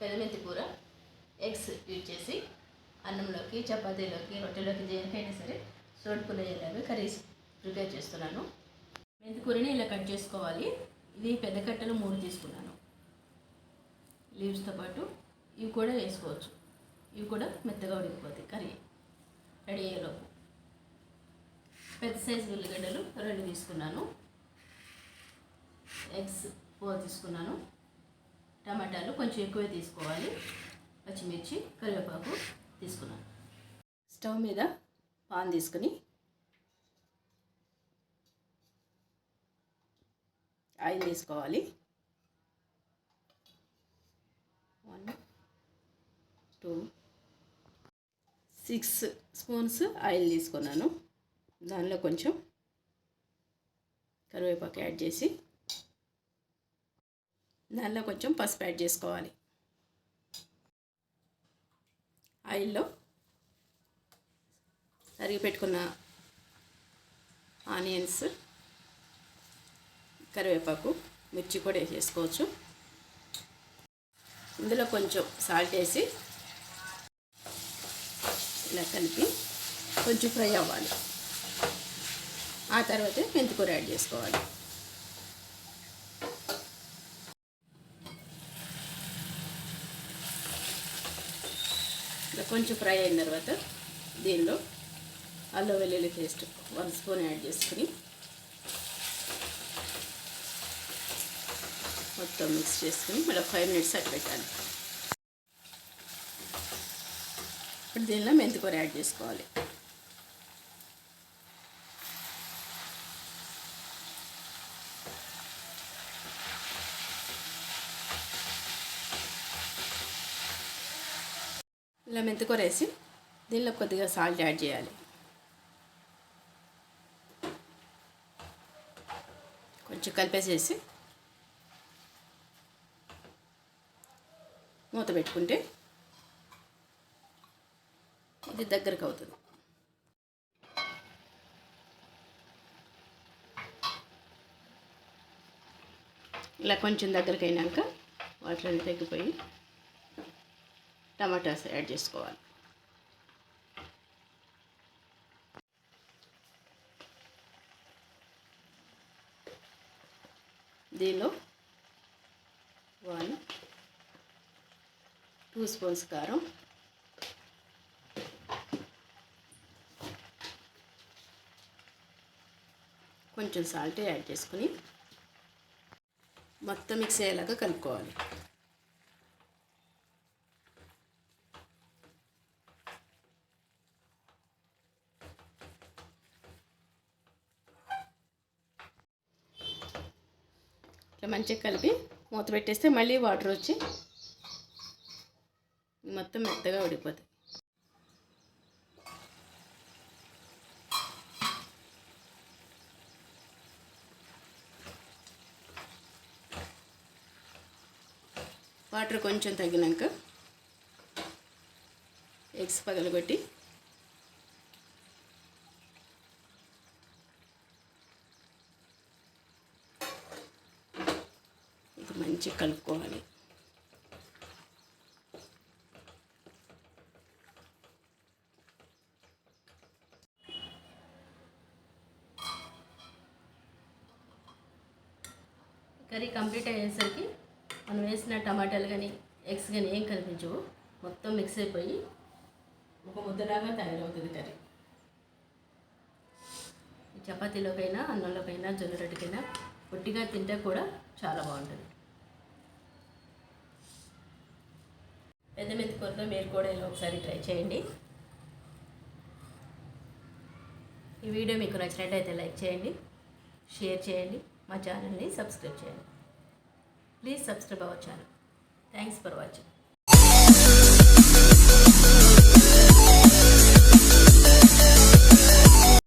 పెదమెంతి కూర eggs use చేసి అన్నంలోకి చపాతీలోకి రొట్టెలోకి దేనికైనా సరే సోడుకునేలాగా కర్రీస్ ప్రిపేర్ చేస్తున్నాను. మెంతి కూరని ఇలా కట్ చేసుకోవాలి. ఇది పెద్ద కట్టలు మూడు తీసుకున్నాను. లీవ్స్తో పాటు ఇవి కూడా వేసుకోవచ్చు. ఇవి కూడా మెత్తగా ఉడికిపోతాయి కర్రీ. రెడీ అయ్యేలోపు. పెద్ద సైజు ఉల్లిగడ్డలు రెండు తీసుకున్నాను. ఎగ్స్ ఫోర్ తీసుకున్నాను. టమాటాలు కొంచెం ఎక్కువే తీసుకోవాలి. పచ్చిమిర్చి కరివేపాకు తీసుకున్నాను స్టవ్ మీద పాన్ తీసుకుని ఆయిల్ తీసుకోవాలి. One two six spoons oil తీసుకున్నాను. దానిలో కొంచెం కరివేపాకు యాడ్ చేసి దానిలో కొంచెం పసుపు యాడ్ చేసుకోవాలి. ఆయిల్లో తరిగి పెట్టుకున్న ఆనియన్స్ కరివేపాకు మిర్చి కూడా వేసేసుకోవచ్చు. ఇందులో కొంచెం సాల్ట్ వేసి ఇలా కలిపి కొంచెం ఫ్రై అవ్వాలి. ఆ తర్వాత మెంతికూర యాడ్ చేసుకోవాలి. కొంచెం ఫ్రై అయిన తర్వాత దీనిలో అల్లం వెల్లుల్లి పేస్ట్ వన్ స్పూన్ యాడ్ చేసుకుని మొత్తం మిక్స్ చేసుకుని మళ్ళీ ఫైవ్ మినిట్స్ అట్లా పెట్టాలి. ఇప్పుడు దీనిలో మెంతికూర యాడ్ చేసుకోవాలి. ఇలా మెంతికూర వేసి దీనిలో కొద్దిగా సాల్ట్ యాడ్ చేయాలి. కొంచెం కలిపేసేసి మూత పెట్టుకుంటే ఇది దగ్గరకు అవుతుంది. ఇలా కొంచెం దగ్గరికి అయినాక వాటర్ అన్ని తగ్గిపోయి టమాటాస్ యాడ్ చేసుకోవాలి. దీనిలో వన్ టూ స్పూన్స్ కారం. కొంచెం సాల్ట్ యాడ్ చేసుకుని మొత్తం మిక్స్ అయ్యేలాగా కలుపుకోవాలి. ఇట్లా మంచిగా కలిపి మూత పెట్టేస్తే మళ్ళీ వాటర్ వచ్చి మొత్తం మెత్తగా ఉడిపోతుంది వాటర్ కొంచెం తగ్గినాక ఎగ్స్ పగలగొట్టి ఇది మంచిగా కలుపుకోవాలి. కర్రీ కంప్లీట్ అయ్యేసరికి మనం వేసిన టమాటాలు కానీ ఎగ్స్ కానీ ఏం కనిపించవు. మొత్తం మిక్స్ అయిపోయి ఒక ముద్దలాగా తయారవుతుంది కర్రీ. చపాతీలోకైనా అన్నంలోకైనా జొన్న రొట్టెకైనా పొట్టిగా తింటే కూడా చాలా బాగుంటుంది. పెద్ద మెంతి కూరతో మీరు కూడా ఇలా ఒకసారి ట్రై చేయండి. ఈ వీడియో మీకు నచ్చినట్టయితే లైక్ చేయండి షేర్ చేయండి మా ఛానల్ని సబ్స్క్రైబ్ చేయండి. Please subscribe our channel. Thanks for watching